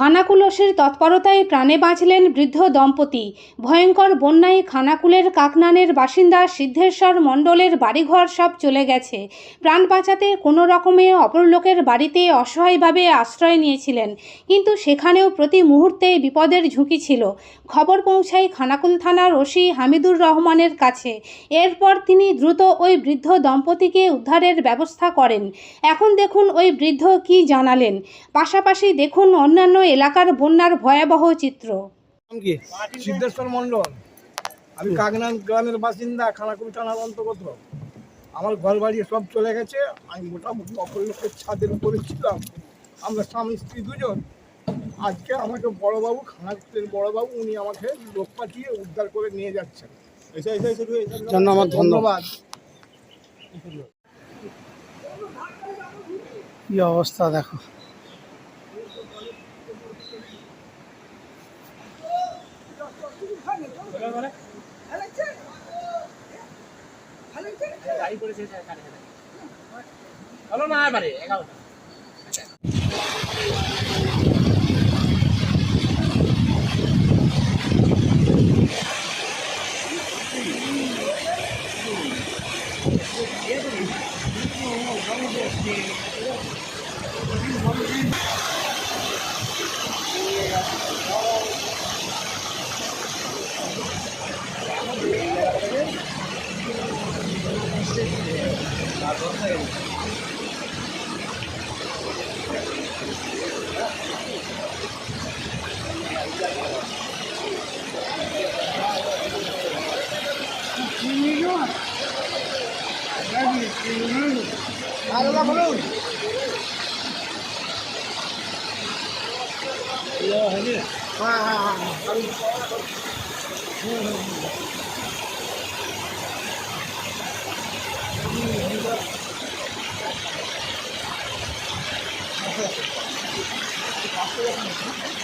খানাকুলসের তৎপরতায় প্রাণে বাঁচলেন বৃদ্ধ দম্পতি। ভয়ঙ্কর বন্যায় খানাকুলের কাকনানের বাসিন্দা সিদ্ধেশ্বর মণ্ডলের বাড়িঘর সব চলে গেছে। প্রাণ বাঁচাতে কোনো রকমে অপর লোকের বাড়িতে অসহায়ভাবে আশ্রয় নিয়েছিলেন। কিন্তু সেখানেও প্রতি মুহূর্তে বিপদের ঝুঁকি ছিল। খবর পৌঁছায় খানাকুল থানার ওসি হামিদুর রহমানের কাছে। এরপর তিনি দ্রুত ওই বৃদ্ধ দম্পতিকে উদ্ধারের ব্যবস্থা করেন। এখন দেখুন ওই বৃদ্ধ কি জানালেন। পাশাপাশি দেখুন অন্যান্য এলাকার বন্যার ভয়াবহ চিত্র। সিদ্ধেশ্বর মণ্ডল। আমি কাকনান গ্রামের বাসিন্দা খানাকুল থানার অন্তর্গত। আমার ঘর বাড়ি সব চলে গেছে। আমি মোটামুটি অপর লোকের ছাদের উপরে ছিলাম। আমরা স্বামী স্ত্রী দুজন। আজকে আমাকে বড়বাবু খানাকুলের বড়বাবু উনি আমাকে লোক পাঠিয়ে উদ্ধার করে নিয়ে যাচ্ছেন। জন্য আমার ধন্যবাদ ধন্যবাদ। কি অবস্থা দেখো। ই করেছে হলো না এবারে এগারোটা Thank you. Ada apa belum? Ya, ini. Ha ha ha.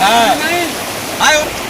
Ayo!